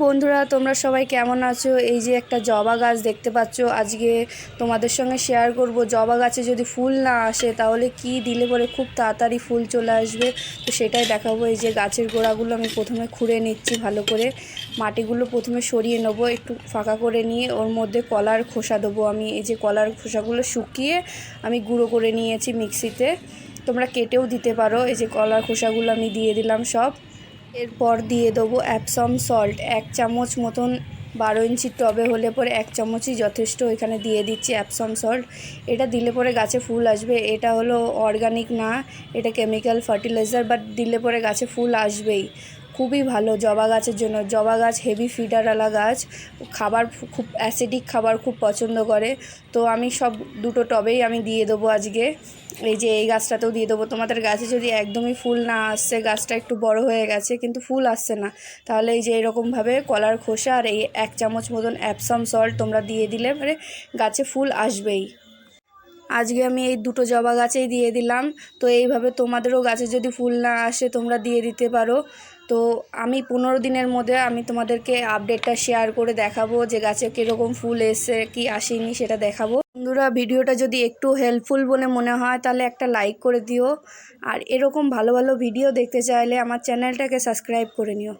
বন্ধুরা, তোমরা সবাই কেমন আছো? এই যে একটা জবা গাছ দেখতে পাচ্ছ। আজকে তোমাদের সঙ্গে শেয়ার করব। জবা গাছে যদি ফুল না আসে, তাহলে কি দিলে পরে খুব তাড়াতাড়ি ফুল চলে আসবে? তো সেটাই দেখাবো। এই যে গাছের গোড়াগুলো আমি প্রথমে খুঁড়ে নিচ্ছি ভালো করে। মাটিগুলো প্রথমে সরিয়ে নেব, একটু ফাঁকা করে নিয়ে। ওর মধ্যে কলার খোসা দেবো আমি। এই যে কলার খোসাগুলো শুকিয়ে আমি গুঁড়ো করে নিয়েছি মিক্সিতে। তোমরা কেটেও দিতে পারো। এই যে কলার খোসাগুলো আমি দিয়ে দিলাম সব। এরপর দিয়ে দেবো অ্যাপসম সল্ট। এক চামচ মতন বারো ইঞ্চি টবে হলে পরে এক চামচই যথেষ্ট। এখানে দিয়ে দিচ্ছি অ্যাপসম সল্ট। এটা দিলে পরে গাছে ফুল আসবে। এটা হলো অর্গানিক না, এটা কেমিক্যাল ফার্টিলাইজার বাট দিলে পরে গাছে ফুল আসবেই। খুবই ভালো জবা গাছের জন্য। জবা গাছ হেভি ফিডারওয়ালা গাছ, খাবার খুব অ্যাসিডিক খাবার খুব পছন্দ করে। তো আমি সব দুটো টবেই আমি দিয়ে দেবো আজকে। এই যে এই গাছটাতেও দিয়ে দেবো। তোমাদের গাছে যদি একদমই ফুল না আসছে, গাছটা একটু বড় হয়ে গেছে, কিন্তু ফুল আসছে না, তাহলে এই যে এরকমভাবে কলার খোসা আর এই এক চামচ মতন অ্যাপসাম সল্ট তোমরা দিয়ে দিলে মানে গাছে ফুল আসবেই। আজকে আমি এই দুটো জবা গাছেই দিয়ে দিলাম। তো এইভাবে তোমাদেরও গাছে যদি ফুল না আসে তোমরা দিয়ে দিতে পারো। তো আমি পনেরো দিনের মধ্যে আমি তোমাদেরকে আপডেটটা শেয়ার করে দেখাবো যে গাছে কীরকম ফুল এসে কি আসেনি সেটা দেখাবো। বন্ধুরা, ভিডিওটা যদি একটু হেল্পফুল বলে মনে হয়, তাহলে একটা লাইক করে দিও। আর এরকম ভালো ভালো ভিডিও দেখতে চাইলে আমার চ্যানেলটাকে সাবস্ক্রাইব করে নিও।